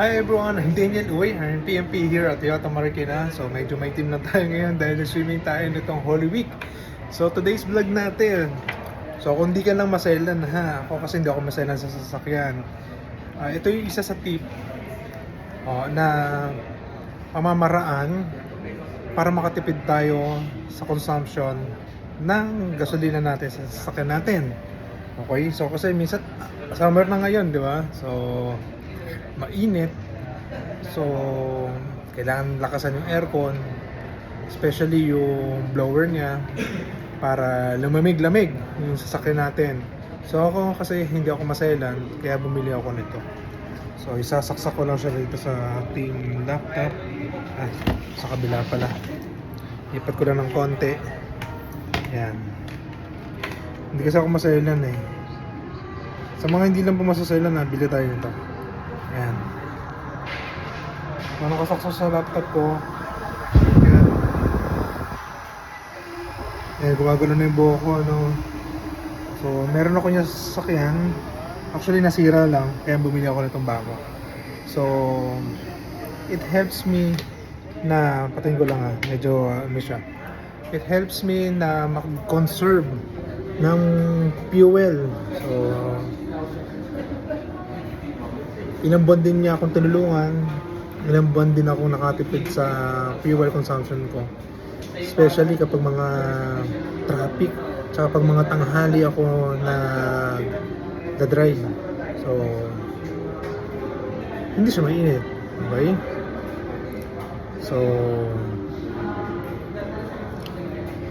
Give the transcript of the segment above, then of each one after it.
Hi everyone, I'm Daniel Uy. I'm PMP here at Toyota Marikina. So medyo may team lang tayo ngayon dahil swimming tayo nitong Holy Week. So today's vlog natin. So kung di ka lang maselan ha, ako kasi hindi ako maselan sa sasakyan. Ah, ito yung isa sa tip oh, na pamamaraan para makatipid tayo sa consumption ng gasolina natin sa sasakyan natin. Okay? So kasi minsan summer na ngayon, di ba? So mainit. So, kailangan lakasan yung aircon, especially yung blower niya para lumamig-lamig yung sasakyan natin. So ako kasi hindi ako maselan, kaya bumili ako nito. So isasaksak ko lang siya dito sa ating laptop. Ah, sa kabila pala. Ipat ko lang ng konti. Yan. Hindi kasi ako maselan eh. Sa mga hindi lang po masaselan, nabili tayo nito. Ayan. Ano kasaksak sa laptop ko. Ayan. Eh, gumagano na yung buhok ko, ano. So, meron ako niya sa sasakyan. Actually, nasira lang. Kaya bumili ako nitong bago. So, it helps me na, patayin ko lang ah, medyo uh, siya. It helps me na mag-conserve ng fuel. So, ilang buwan din niya akong tinulungan. Ilang buwan din ako nakatipid sa fuel consumption ko. Especially kapag mga traffic tsaka pag mga tanghali ako na na drive so hindi siya mainit. Okay? So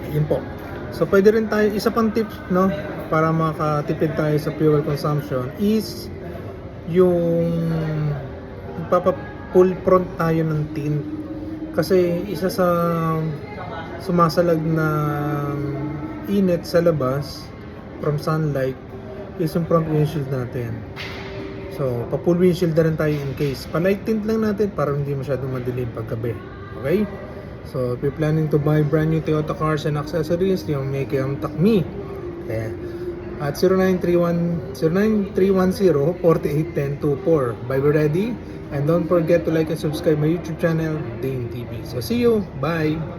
yun po. So pwede rin tayo isa pang tip no para makatipid tayo sa fuel consumption is yung magpapa full front tayo ng tint kasi isa sa sumasalag na init sa labas from sunlight is yung front windshield natin. So pa full windshield na rin tayo in case. Pa light tint lang natin para hindi masyadong madilim paggabi. Okay? So if you're planning to buy brand new Toyota cars and accessories yung make yung Takmi kaya at 0931 0931-481024. Buy be ready. And don't forget to like and subscribe my YouTube channel, Dane TV. So see you. Bye!